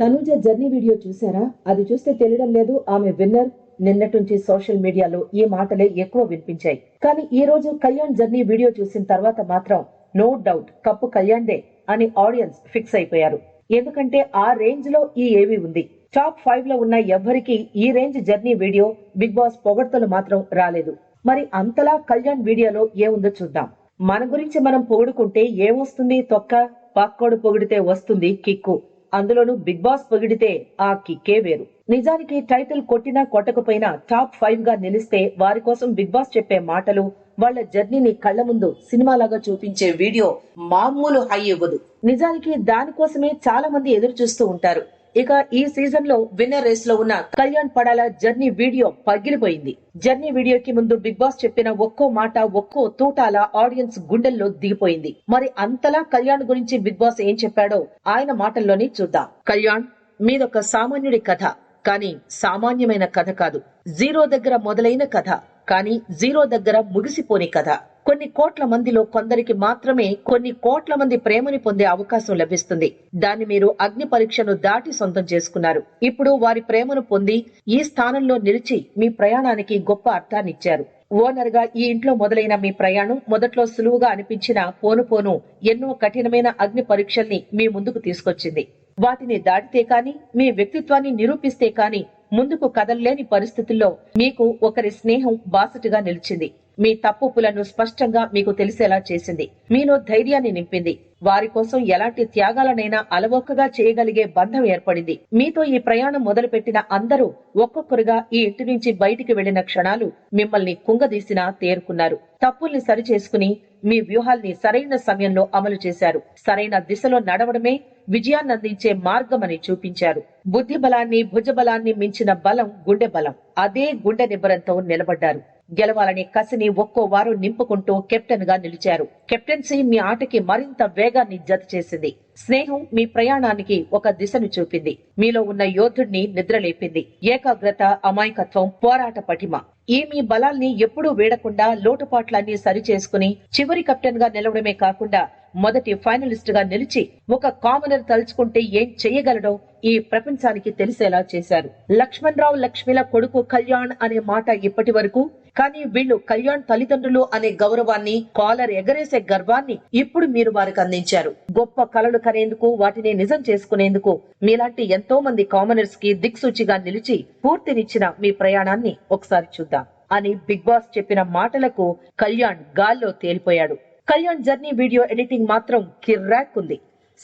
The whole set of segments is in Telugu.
తనూజ జర్నీ వీడియో చూసారా? అది చూస్తే తెలియడం లేదు ఆమె విన్నర్. నిన్నటి నుంచి సోషల్ మీడియాలో ఈ మాటలే ఎక్కువ వినిపించాయి. కానీ ఈ రోజు కళ్యాణ్ జర్నీ వీడియో చూసిన తర్వాత మాత్రం నో డౌట్ కప్పు కళ్యాణ్దే అని ఆడియన్స్ ఫిక్స్ అయిపోయారు. ఎందుకంటే ఆ రేంజ్లో ఈ ఏవి ఉంది. టాప్ ఫైవ్లో ఉన్న ఎవ్వరికి ఈ range journey video Bigg Boss పొగడ్తలు మాత్రం రాలేదు. మరి అంతలా కళ్యాణ్ వీడియోలో ఏముందో చూద్దాం. మన గురించి మనం పొగుడుకుంటే ఏమొస్తుంది తొక్క? పక్కోడు పొగిడితే వస్తుంది కిక్కు. అందులోనూ బిగ్ బాస్ పొగిడితే ఆ కిక్కే వేరు. నిజానికి టైటిల్ కొట్టినా కొట్టకపోయినా టాప్ ఫైవ్గా నిలిస్తే వారి కోసం బిగ్ బాస్ చెప్పే మాటలు వాళ్ళ జర్నీని కళ్ళ ముందు సినిమాలాగా చూపించే వీడియో మామూలు హై ఇవ్వదు. నిజానికి దానికోసమే చాలా మంది ఎదురు చూస్తూ ఉంటారు. ఇక ఈ సీజన్లో విన్నర్ రేస్లో ఉన్న కళ్యాణ్ పడాల జర్నీ వీడియో పగిలిపోయింది. జర్నీ వీడియోకి ముందు బిగ్ బాస్ చెప్పిన ఒక్కో మాట ఒక్కో తూటాల ఆడియన్స్ గుండెల్లో దిగిపోయింది. మరి అంతలా కళ్యాణ్ గురించి బిగ్ బాస్ ఏం చెప్పాడో ఆయన మాటల్లోనే చూద్దాం. కళ్యాణ్ మీదొక సామాన్యుడి కథ. కానీ సామాన్యమైన కథ కాదు. జీరో దగ్గర మొదలైన కథ. కానీ జీరో దగ్గర ముగిసిపోని కథ. కొన్ని కోట్ల మందిలో కొందరికి మాత్రమే కొన్ని కోట్ల మంది ప్రేమని పొందే అవకాశం లభిస్తుంది. దాన్ని మీరు అగ్ని పరీక్షను దాటి సొంతం చేసుకున్నారు. ఇప్పుడు వారి ప్రేమను పొంది ఈ స్థానంలో నిలిచి మీ ప్రయాణానికి గొప్ప అర్థాన్నిచ్చారు ఓనర్గా ఈ ఇంట్లో మొదలైన మీ ప్రయాణం మొదట్లో సులువుగా అనిపించిన పోను పోను ఎన్నో కఠినమైన అగ్ని పరీక్షల్ని మీ ముందుకు తీసుకొచ్చింది. వాటిని దాటితే కాని మీ వ్యక్తిత్వాన్ని నిరూపిస్తే కాని ముందుకు కదలలేని పరిస్థితుల్లో మీకు ఒకరి స్నేహం బాసటగా నిలిచింది. మీ తప్పులను స్పష్టంగా మీకు తెలిసేలా చేసింది. మీలో ధైర్యాన్ని నింపింది. వారి కోసం ఎలాంటి త్యాగాలనైనా అలవోకగా చేయగలిగే బంధం ఏర్పడింది. మీతో ఈ ప్రయాణం మొదలుపెట్టిన అందరూ ఒక్కొక్కరుగా ఈ ఇంటి నుంచి బయటికి వెళ్ళిన క్షణాలు మిమ్మల్ని కుంగదీసినా తేరుకున్నారు. తప్పుల్ని సరిచేసుకుని మీ వ్యూహాల్ని సరైన సమయంలో అమలు చేశారు. సరైన దిశలో నడవడమే విజయాన్నందించే మార్గమని చూపించారు. బుద్ధి బలాన్ని భుజబలాన్ని మించిన బలం గుండె బలం. అదే గుండె నిబ్బరంతో నిలబడ్డారు. గెలవాలనే కసిని ఒక్కో వారు నింపుకుంటూ కెప్టెన్గా నిలిచారు. కెప్టెన్సీ మీ ఆటకి మరింత వేగాన్ని జత చేసింది. స్నేహం మీ ప్రయాణానికి ఒక దిశను చూపింది. మీలో ఉన్న యోధుడిని నిద్రలేపింది. ఏకాగ్రత అమాయకత్వం పోరాట పటిమ. ఈ మీ బలాల్ని ఎప్పుడూ వీడకుండా లోటుపాట్లన్నీ సరిచేసుకుని చివరి కెప్టెన్గా నిలవడమే కాకుండా మొదటి ఫైనలిస్ట్గా నిలిచి ఒక కామనర్ తలుచుకుంటే ఏం చెయ్యగలడో ఈ ప్రపంచానికి తెలిసేలా చేశారు. లక్ష్మణ్ రావు లక్ష్మిల కొడుకు కళ్యాణ్ అనే మాట ఇప్పటి వరకు కానీ వీళ్ళు కళ్యాణ్ తల్లిదండ్రులు అనే గౌరవాన్ని కాలర్ ఎగరేసే గర్వాన్ని ఇప్పుడు మీరు వారికి అందించారు. గొప్ప కళలు కనేందుకు వాటిని నిజం చేసుకునేందుకు మీలాంటి ఎంతో మంది కామనర్స్కి దిక్సూచిగా నిలిచి పూర్తినిచ్చిన మీ ప్రయాణాన్ని ఒకసారి చూద్దాం అని బిగ్ బాస్ చెప్పిన మాటలకు కళ్యాణ్ గాల్లో తేలిపోయాడు. కళ్యాణ్ జర్నీ వీడియో ఎడిటింగ్ మాత్రం కిర్రాక్ ఉంది.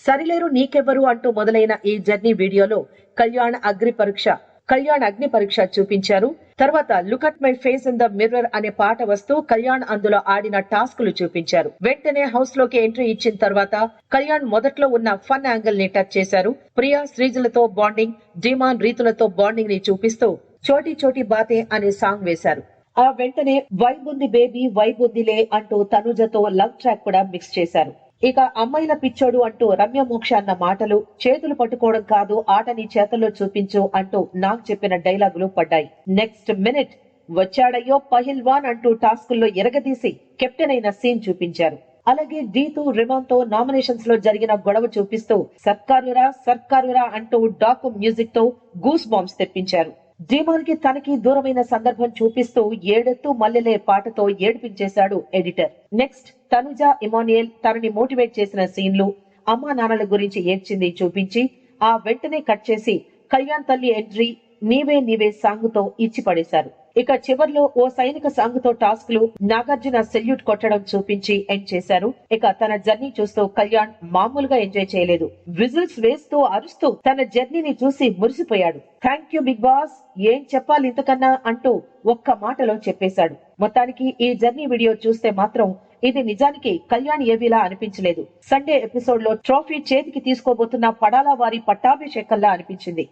సరిలేరు నీకెవ్వరు అంటూ మొదలైన ఈ జర్నీ వీడియోలో కళ్యాణ్ అగ్ని పరీక్ష కళ్యాణ్ అగ్ని పరీక్ష చూపించారు. తర్వాత look at my face in the mirror అనే పాట వస్తూ కళ్యాణ్ అందులో ఆడిన టాస్కులు చూపించారు. వెంటనే హౌస్లోకి ఎంట్రీ ఇచ్చిన తర్వాత కళ్యాణ్ మొదట్లో ఉన్న ఫన్ యాంగిల్ని టచ్ చేశారు. ప్రియా శ్రీజులతో బాండింగ్ డిమాన్ రీతులతో బాండింగ్ని చూపిస్తూ చోటి చోటి బాతే అనే సాంగ్ వేశారు. ఆ వెంటనే వైబుంది బేబీ వైబుందిలే అంటూ తనుజతో లవ్ ట్రాక్ కూడా మిక్స్ చేశారు. ఇక అమ్మాయిల పిచ్చోడు అంటూ రమ్య మోక్ష అన్న మాటలు చేతులు పట్టుకోవడం కాదు ఆటని చేతల్లో చూపించు అంటూ నాకు చెప్పిన డైలాగులు పడ్డాయి. నెక్స్ట్ మినిట్ వచ్చాడయ్యో పహిల్వాన్ అంటూ టాస్కుల్లో ఎరగదీసి కెప్టెన్ అయిన సీన్ చూపించారు. అలాగే డీతు రిమాన్తో నామినేషన్స్లో జరిగిన గొడవ చూపిస్తూ సర్కారురా సర్కారురా అంటూ డాకు మ్యూజిక్తో గూస్ బాంబ్స్ తెప్పించారు. ధీమాన్ తనకి దూరమైన సందర్భం చూపిస్తూ ఏడెత్తు మల్లెలే పాటతో ఏడిపించేశాడు ఎడిటర్. నెక్స్ట్ తనుజ ఇమానియల్ తనని మోటివేట్ చేసిన సీన్లు అమ్మా నాన్నల గురించి ఏడ్చింది చూపించి ఆ వెంటనే కట్ చేసి కళ్యాణ్ తల్లి ఎంట్రీ నీవే నీవే సాంగ్తో ఇచ్చి పడేశారు ఇక చివర్లో ఓ సైనిక సాంగ్తో టాస్క్లు నాగార్జున సెల్యూట్ కొట్టడం చూపించి ఎండ్ చేశారు. ఇక తన జర్నీ చూస్తూ కళ్యాణ్ మామూలుగా ఎంజాయ్ చేయలేదు. విజిల్స్ వేస్తూ అరుస్తూ తన జర్నీని చూసి మురిసిపోయాడు. థ్యాంక్ యూ బిగ్ బాస్ ఏం చెప్పాలి ఇంతకన్నా అంటూ ఒక్క మాటలో చెప్పేశాడు. మొత్తానికి ఈ జర్నీ వీడియో చూస్తే మాత్రం ఇది నిజానికి కళ్యాణ్ ఏవిలా అనిపించలేదు. సండే ఎపిసోడ్లో ట్రోఫీ చేతికి తీసుకోబోతున్న పడాల వారి పట్టాభిషేకంలా అనిపించింది.